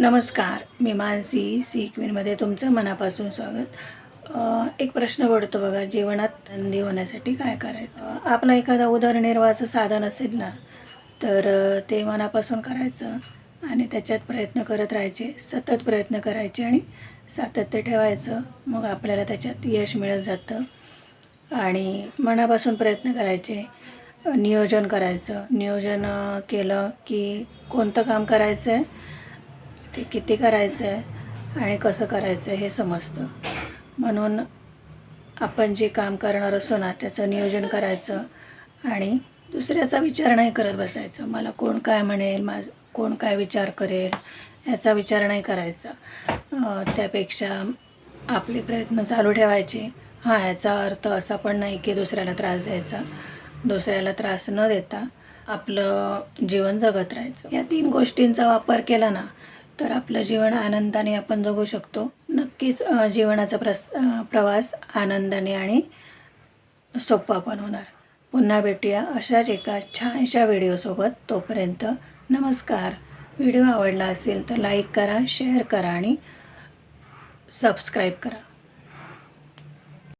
नमस्कार मी मानसी सी क्वीनमध्ये तुमचं मनापासून स्वागत. एक प्रश्न पडतो बघा जीवनात आनंदी होण्यासाठी काय करायचं? आपलं एखादा उदरनिर्वाहाचं साधन असेल ना तर ते मनापासून करायचं आणि त्याच्यात प्रयत्न करत राहायचे सतत प्रयत्न करायचे आणि सातत्य ठेवायचं. मग आपल्याला त्याच्यात यश मिळत जातं आणि मनापासून प्रयत्न करायचे नियोजन करायचं. नियोजन केलं की कोणतं काम करायचं आहे ते किती करायचं आहे आणि कसं करायचं आहे हे समजतं. म्हणून आपण जे काम करणार असो ना त्याचं नियोजन करायचं आणि दुसऱ्याचा विचार नाही करत बसायचं. मला कोण काय म्हणेल माझ कोण काय विचार करेल ह्याचा विचार नाही करायचा. त्यापेक्षा आपले प्रयत्न चालू ठेवायचे. हां ह्याचा अर्थ असा पण नाही की दुसऱ्याला त्रास द्यायचा. दुसऱ्याला त्रास न देता आपलं जीवन जगत राहायचं. या तीन गोष्टींचा वापर केला ना तर आपलं जीवन आनंदाने आपण जगू शकतो. नक्कीच जीवनाचा प्रस प्रवास आनंदाने आणि सोपा पण होणार. पुन्हा भेटूया अशाच एका छानशा व्हिडिओसोबत. तोपर्यंत नमस्कार. व्हिडिओ आवडला असेल तर लाईक करा शेअर करा आणि सबस्क्राईब करा.